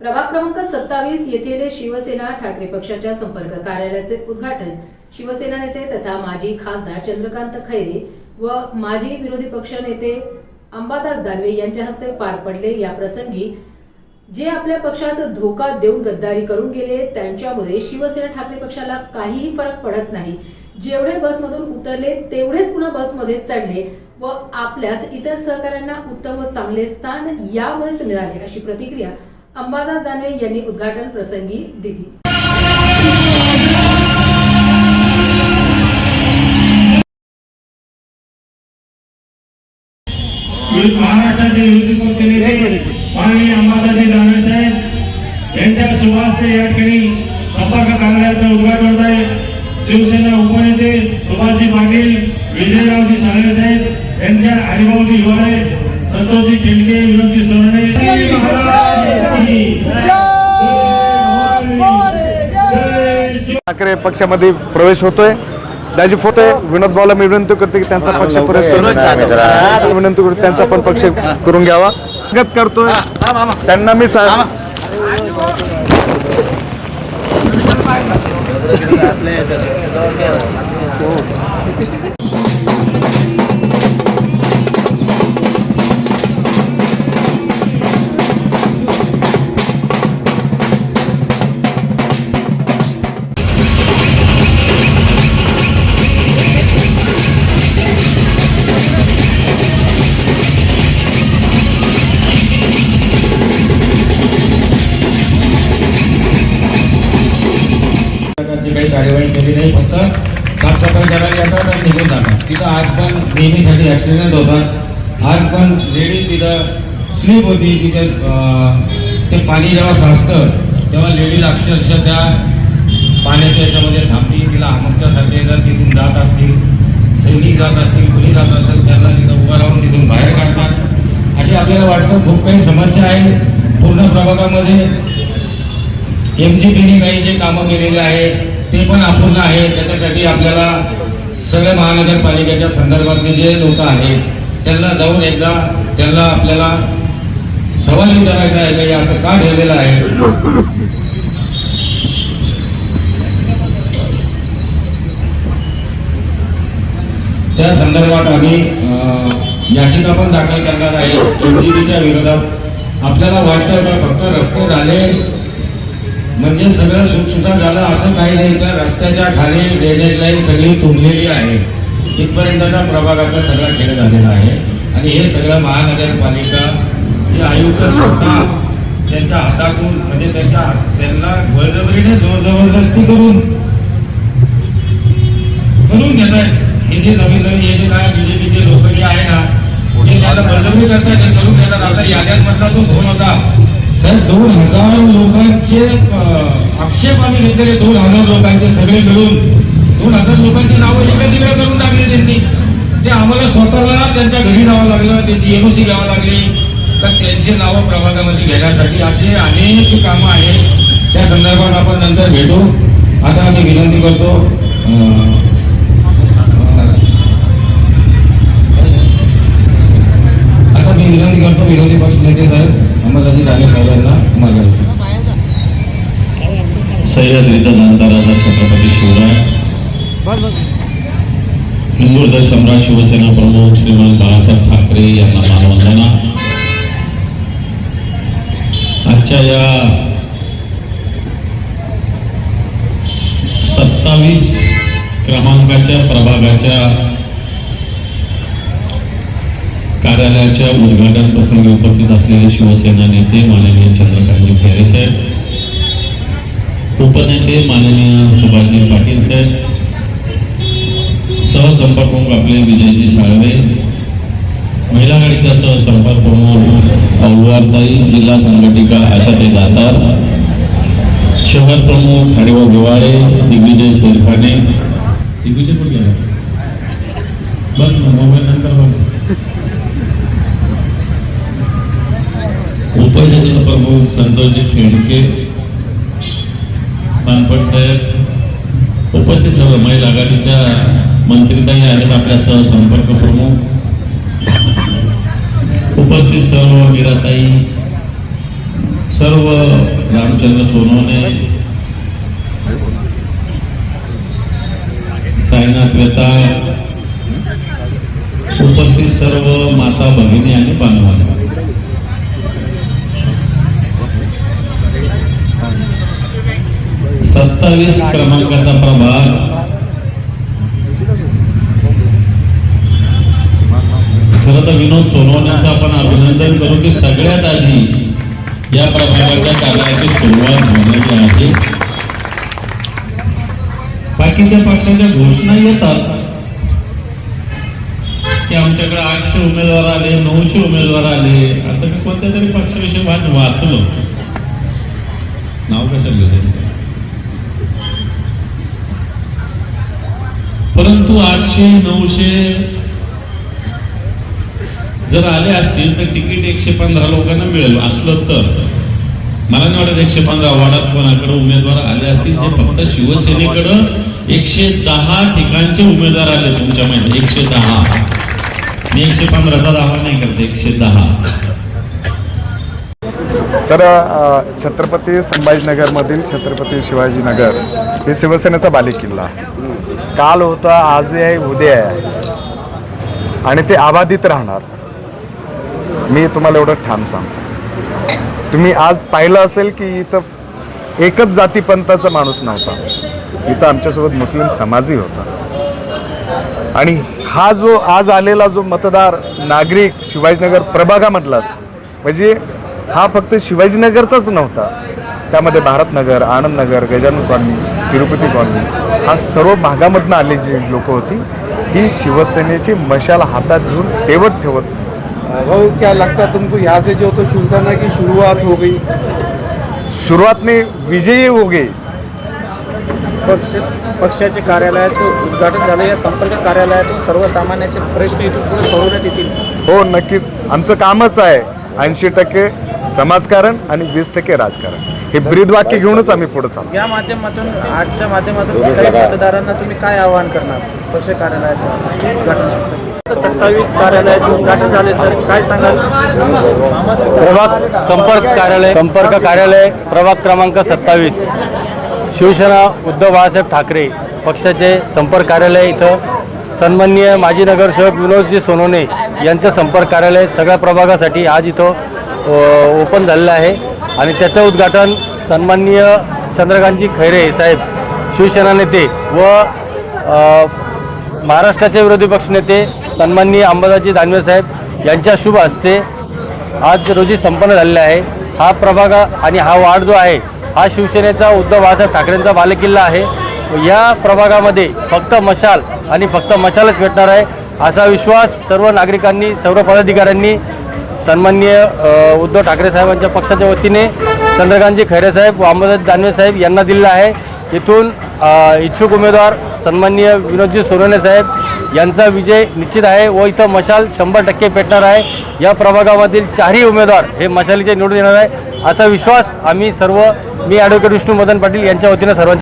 प्रभाग क्रमांक सत्तावीस येथील शिवसेना ठाकरे पक्षाच्या संपर्क कार्यालयाचे उद्घाटन. शिवसेना नेते तथा माजी खासदार चंद्रकांत खैरे व माजी विरोधी पक्ष नेते अंबादास दानवे यांच्या हस्ते पार पडले. या प्रसंगी जे आपल्या पक्षात धोका देऊन गद्दारी करून गेले त्यांच्यामध्ये शिवसेना ठाकरे पक्षाला काहीही फरक पडत नाही. जेवढे बसमधून उतरले तेवढेच पुन्हा बसमध्ये चढले व आपल्याच इतर सहकाऱ्यांना उत्तम व चांगले स्थान यामुळेच मिळाले अशी प्रतिक्रिया अंबादास दानवे यांनी उद्घाटन प्रसंगी दिली. महाराष्ट्राचे विरोधी पक्षनेते माननीय अंबादाजी दानवे साहेब यांच्या सुवासते या ठिकाणी संपर्क कार्यालयाचं उद्घाटन होत आहे. शिवसेना उपनेते सुभाषजी पाटील विजयरावजी साहेब यांच्या हरिभाऊजी हिवाळे संतोषजी टिलके विनोदजी ठाकरे पक्षामध्ये प्रवेश होतोय. दाजी फोटो विनोद भाऊला मी विनंती करते की त्यांचा पक्ष प्रवेश विनंती करतो त्यांचा पण पक्ष करून घ्यावा. स्वागत करतोय. त्यांना मी सा- फक्त साफसफाई करायला येतात आणि निघून जातात. तिथं आज पण नेहमीसाठी ॲक्सिडेंट होतात. आज पण लेडीज तिथं स्लीप होती. तिथे ते पाणी जेव्हा साचतं तेव्हा लेडीज अक्षरशः त्या पाण्याच्या याच्यामध्ये थांबली तिला हमकच्यासारखे जर तिथून जात असतील सैनिक जात असतील कुणी जात असेल त्यांना तिथं उभं राहून तिथून बाहेर काढतात. अशी आपल्याला वाटतं खूप काही समस्या आहे. पूर्ण प्रभागामध्ये एम जी पीने काही जे कामं केलेले आहे ते पण अपूर्ण आहे. त्याच्यासाठी आपल्याला सगळ्या महानगरपालिकेच्या संदर्भातले जे लोक आहेत त्यांना जाऊन एकदा त्यांना आपल्याला सवाल विचारायचा आहे की असं का ठेवलेलं आहे? त्या संदर्भात आम्ही याचिका पण दाखल करणार आहे. एम जी विरोधात. आपल्याला वाटतं का फक्त रस्ते झाले म्हणजे सगळं सुटसुटा झालं असं काही नाही. तर रस्त्याच्या खाली ड्रेनेज लाईन सगळी तुंबलेली आहे. इथपर्यंतचा प्रभागाचा सगळा खेळ झालेला आहे. आणि हे सगळं महानगरपालिका जे आयुक्त स्वतः त्यांच्या हातातून म्हणजे त्याच्या त्यांना बळजबरीने जोर जबरदस्ती करून करून घेत आहेत हे जे नवीन नवीन हे जे काय बीजेपीचे लोक जे आहे ना हे त्याला बळजबरी करतात ते करून घेतात. आता याद्यांमधला जो फोन होता. तर दोन हजार लोकांचे अं, आक्षेप आम्ही घेतलेले दोन हजार लोकांचे सगळे मिळून. दोन हजार लोकांची नावं इकडे तिकडे करून टाकली त्यांनी. ते आम्हाला स्वतःला त्यांच्या घरी जावं लागलं त्यांची एनओसी घ्यावं लागली. तर त्यांची नावं प्रभागामध्ये घेण्यासाठी असे अनेक कामं आहेत. त्या संदर्भात आपण नंतर भेटू. आता आम्ही विनंती करतो आता मी विनंती करतो विरोधी पक्ष नेते साहेब. अंबादाजी दानवे साहेबांना मार्गदर्शन सह्याद्रीचा जाणता राजा छत्रपती शिवराय. हिंदू हृदय सम्राट शिवसेना प्रमुख श्रीमान बाळासाहेब ठाकरे यांना मानवंदना. आजच्या या सत्तावीस क्रमांकाच्या प्रभागाच्या कार्यालयाच्या उद्घाटन प्रसंगी उपस्थित असलेले शिवसेना नेते माननीय चंद्रकांत खैरे साहेब उपनेते माननीय सुभाषजी पाटील साहेब सहसंपर्क प्रमुख आपले विजयजी साळवे महिला गाडीच्या सहसंपर्क प्रमुख औवारताई जिल्हा संघटिका आशाताई दातार शहर प्रमुख हरिभाऊ दिवाळे दिग्विजय शेरखाने दिग्विजय पण गेला बस मोबाईल नंतर बघ. उपशहर प्रमुख संतोषजी खेडके पानपट साहेब उपस्थित सर्व महिला आघाडीच्या मंत्रीताई आहेत आपल्या सहसंपर्क प्रमुख. उपस्थित सर्व मीराताई सर्व रामचंद्र सोनवणे साईनाथ वेताळ उपस्थित सर्व माता भगिनी आणि बांधवांना. सत्तावीस क्रमांकाचा प्रभाग. खर तर विनोद सोनवण्याचं आपण अभिनंदन करू की सगळ्यात आधी या प्रभागाच्या कार्याची सुरुवात झालेली आहे. बाकीच्या पक्षाच्या घोषणा येतात की आमच्याकडे आठशे उमेदवार आले नऊशे उमेदवार आले असं मी कोणत्या तरी पक्षाविषयी वाच वाचलो. नाव कशाला परंतु आठशे नऊशे जर आले असतील तर तिकीट एकशे पंधरा लोकांना मिळेल. असलं तर. मला नाही वाटत एकशे पंधरा वार्डात कोणाकडे उमेदवार आले असतील. जे फक्त शिवसेनेकडं एकशे दहा ठिकाणचे उमेदवार आले तुमच्या माहिती. एकशे दहा. मी एकशे पंधराचा दावा नाही करते. एकशे दहा. सर छत्रपती संभाजीनगरमधील छत्रपती शिवाजीनगर हे शिवसेनेचा बालेकिल्ला आहे काल होता आज आहे उद्या आहे. आणि ते अबाधित राहणार. मी तुम्हाला एवढं ठाम सांगतो. तुम्ही आज पाहिलं असेल की इथं एकच जातीपंथाचा माणूस नव्हता. इथं आमच्यासोबत मुस्लिम समाजही होता. आणि हा जो आज आलेला जो मतदार नागरिक शिवाजीनगर प्रभागामधलाच म्हणजे हा फक्त शिवाजीनगरचाच नव्हता. त्यामध्ये भारतनगर आनंदनगर गजानन कॉलनी तिरुपती कॉलनी हा सर्व भागामधनं आली जी लोक होती ही शिवसेनेची मशाल हातात घेऊन ठेवत ठेवत भाऊ क्या लगता तुमको यहाँ से जो तो शिवसेना की शुरुआत हो गई? शुरुआत में विजयी हो गए पक्ष पक्षाचे कार्यालयाचं उद्घाटन झालं. या संपर्क कार्यालयातून सर्वसामान्याचे प्रश्न इथून पुढे सोडवण्यात येतील. हो नक्कीच. आमचं कामच आहे. ऐंशी टक्के समाजकारण आणि वीस टक्के राजकारण. हे ब्रीदवाक्य घेऊनच आम्ही पुढे चालतो या माध्यमातून आजच्या माध्यमातून काही मतदारांना तुम्ही काय आवाहन करणार? पक्ष कार्यालयाचं उद्घाटन सत्तावीस कार्यालयाचे उद्घाटन झाले तर काय सांगाल? प्रभाग संपर्क कार्यालय संपर्क कार्यालय प्रभाग क्रमांक सत्तावीस. शिवसेना उद्धव बाळासाहेब ठाकरे पक्षाचे संपर्क कार्यालय इथं. सन्माननीय माजी नगरसेवक विनोदजी सोनवणे यांचं संपर्क कार्यालय सगळ्या प्रभागासाठी आज इथं ओपन झालेलं आहे. आणि त्याचं उद्घाटन सन्माननीय चंद्रकांतजी खैरे साहेब शिवसेना नेते व महाराष्ट्राचे विरोधी पक्षनेते सन्माननीय अंबादाजी दानवे साहेब यांच्या शुभ हस्ते आज रोजी संपन्न झालेला आहे. हा प्रभाग आणि हा वार्ड जो आहे हा शिवसेनेचा उद्धव बाळासाहेब ठाकरेंचा बालेकिल्ला आहे. या प्रभागामध्ये फक्त मशाल आणि फक्त मशालच भेटणार आहे असा विश्वास सर्व नागरिकांनी सर्व पदाधिकाऱ्यांनी सन्माननीय उद्धव ठाकरे साहेबांच्या पक्षाच्या वतीने चंद्रकांतजी खैरे साहेब व अंबादास दानवे साहेब यांना दिलेला आहे. इथून इच्छुक उमेदवार सन्माननीय विनोदजी सोनवणे साहेब यांचा विजय निश्चित आहे व इथं मशाल शंभर टक्के पेटणार आहे. या प्रभागामधील चारही उमेदवार हे मशालीचे निवडून येणार आहे. असा विश्वास आम्ही सर्व मी ॲडव्होकेट विष्णू मदन पाटील यांच्या वतीनं सर्वांच्या